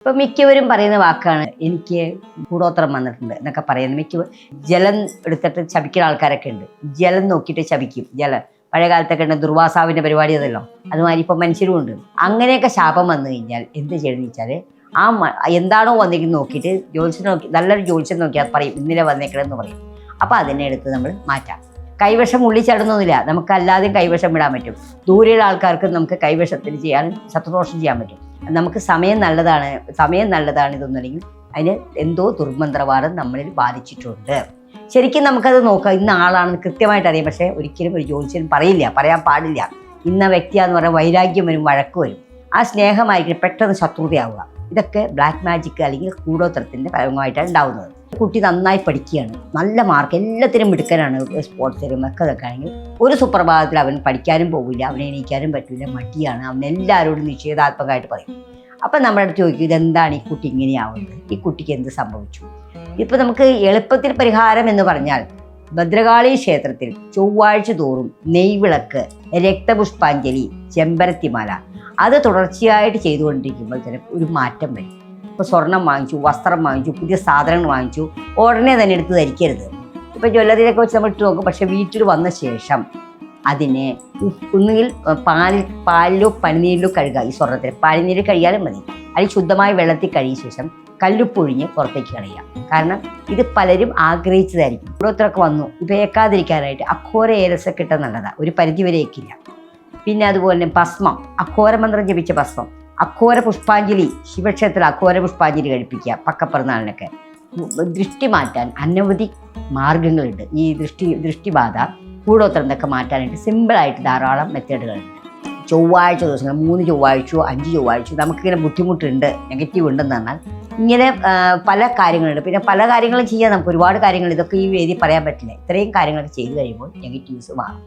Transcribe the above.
ഇപ്പൊ മിക്കവരും പറയുന്ന വാക്കാണ് എനിക്ക് കൂടോത്രം വന്നിട്ടുണ്ട് എന്നൊക്കെ പറയുന്നത്. മിക്ക ജലം എടുത്തിട്ട് ചപിക്കുന്ന ആൾക്കാരൊക്കെ ഉണ്ട്. ജലം നോക്കിയിട്ട് ചപിക്കും ജലം. പഴയ കാലത്തൊക്കെ ഉണ്ട് ദുർവാസാവിന്റെ പരിപാടി അതല്ലോ. അതുമാതിരി ഇപ്പൊ മനുഷ്യരും ഉണ്ട്. അങ്ങനെയൊക്കെ ശാപം വന്നു കഴിഞ്ഞാൽ എന്ത് ചെയ്യണമെന്ന് വെച്ചാൽ ആ എന്താണോ വന്നിരിക്കുന്നത് നോക്കിയിട്ട് ജ്യോത്സ്യം നോക്കി നല്ലൊരു ജ്യോത്സ്യം നോക്കിയാൽ പറയും ഇന്നലെ വന്നേക്കണമെന്ന് പറയും. അപ്പൊ അതിനെ എടുത്ത് നമ്മൾ മാറ്റാം. കൈവശം ഉള്ളി ചടന്നൊന്നുമില്ല. നമുക്ക് അല്ലാതെയും കൈവശം വിടാൻ പറ്റും. ദൂരെയുള്ള ആൾക്കാർക്ക് നമുക്ക് കൈവശത്തിൽ ചെയ്യാൻ ശത്രുദോഷം ചെയ്യാൻ പറ്റും. നമുക്ക് സമയം നല്ലതാണ് സമയം നല്ലതാണ് ഇതൊന്നുമില്ലെങ്കിൽ അതിന് എന്തോ ദുർമന്ത്രവാദം നമ്മളിൽ ബാധിച്ചിട്ടുണ്ട്. ശരിക്കും നമുക്കത് നോക്കാം. ഇന്ന ആളാണെന്ന് കൃത്യമായിട്ട് അറിയാം. പക്ഷേ ഒരിക്കലും ഒരു ജ്യോത്സ്യൻ പറയില്ല പറയാൻ പാടില്ല. ഇന്ന വ്യക്തിയാന്ന് പറഞ്ഞാൽ വൈരാഗ്യം വരും വഴക്ക് വരും. ആ സ്നേഹമായിരിക്കും പെട്ടെന്ന് ശത്രുതയാവുക. ഇതൊക്കെ ബ്ലാക്ക് മാജിക് അല്ലെങ്കിൽ കൂടോത്രത്തിന്റെ ഭാഗമായിട്ടാണ് ഉണ്ടാവുന്നത്. കുട്ടി നന്നായി പഠിക്കുകയാണ്. നല്ല മാർക്ക് എല്ലാത്തിനും മിടുക്കനാണ് സ്പോർട്സിലും ഒക്കെ ഇതൊക്കെ ആണെങ്കിൽ. ഒരു സുപ്രഭാതത്തിൽ അവൻ പഠിക്കാനും പോകില്ല അവനെ എണീക്കാനും പറ്റില്ല മടിയാണ്. അവൻ എല്ലാവരോടും നിഷേധാത്മകമായിട്ട് പറയും. അപ്പം നമ്മുടെ അടുത്ത് ചോദിക്കും ഇതെന്താണ് ഈ കുട്ടി ഇങ്ങനെയാവുന്നത്? ഈ കുട്ടിക്ക് എന്ത് സംഭവിച്ചു? ഇപ്പം നമുക്ക് എളുപ്പത്തിൽ പരിഹാരം എന്ന് പറഞ്ഞാൽ ഭദ്രകാളി ക്ഷേത്രത്തിൽ ചൊവ്വാഴ്ച തോറും നെയ്വിളക്ക് രക്തപുഷ്പാഞ്ജലി ചെമ്പരത്തിമാല. അത് തുടർച്ചയായിട്ട് ചെയ്തുകൊണ്ടിരിക്കുമ്പോൾ തന്നെ ഒരു മാറ്റം വരും. ഇപ്പോൾ സ്വർണം വാങ്ങിച്ചു വസ്ത്രം വാങ്ങിച്ചു പുതിയ സാധനങ്ങൾ വാങ്ങിച്ചു ഉടനെ തന്നെ എടുത്ത് ധരിക്കരുത്. ഇപ്പോൾ ജ്വല്ലറിയിലൊക്കെ വെച്ച് നമ്മൾ ഇട്ട് നോക്കും പക്ഷേ വീട്ടിൽ വന്ന ശേഷം അതിനെ ഒന്നുകിൽ പാലിൽ പാലിലോ പനിനീരിലോ കഴുകുക ഈ സ്വർണത്തിൽ പനിനീര് കഴിയാലും മതി. അതിൽ ശുദ്ധമായ വെള്ളത്തിൽ കഴിയ ശേഷം കല്ലുപ്പൊഴിഞ്ഞ് പുറത്തേക്ക് കളയുക. കാരണം ഇത് പലരും ആഗ്രഹിച്ചതായിരിക്കും. ഓരോരുത്തരൊക്കെ വന്നു ഉപയോഗിക്കാതിരിക്കാനായിട്ട് അഘോര ഏലസ കിട്ടാൻ നല്ലതാണ് ഒരു പരിധി വരെ പിന്നെ അതുപോലെ തന്നെ ഭസ്മം അഘോരമന്ത്രം ജപിച്ച ഭസ്മം അഘോര പുഷ്പാഞ്ജലി ശിവക്ഷേത്രത്തിൽ അഘോര പുഷ്പാഞ്ജലി കഴിപ്പിക്കുക പക്കപ്പിറന്നാളിനൊക്കെ. ദൃഷ്ടി മാറ്റാൻ അനവധി മാർഗങ്ങളുണ്ട്. ഈ ദൃഷ്ടി ദൃഷ്ടിബാധ കൂടോത്രം എന്നൊക്കെ മാറ്റാനായിട്ട് സിമ്പിളായിട്ട് ധാരാളം മെത്തേഡുകളുണ്ട്. ചൊവ്വാഴ്ച ദിവസങ്ങൾ മൂന്ന് ചൊവ്വാഴ്ചയോ അഞ്ച് ചൊവ്വാഴ്ചയോ നമുക്കിങ്ങനെ ബുദ്ധിമുട്ടുണ്ട് നെഗറ്റീവ് ഉണ്ടെന്ന് പറഞ്ഞാൽ ഇങ്ങനെ പല കാര്യങ്ങളുണ്ട്. പിന്നെ പല കാര്യങ്ങളും ചെയ്യാൻ നമുക്ക് ഒരുപാട് കാര്യങ്ങൾ ഇതൊക്കെ ഈ വേദി പറയാൻ പറ്റില്ല. ഇത്രയും കാര്യങ്ങളൊക്കെ ചെയ്തു കഴിയുമ്പോൾ നെഗറ്റീവ്സ് മാറും.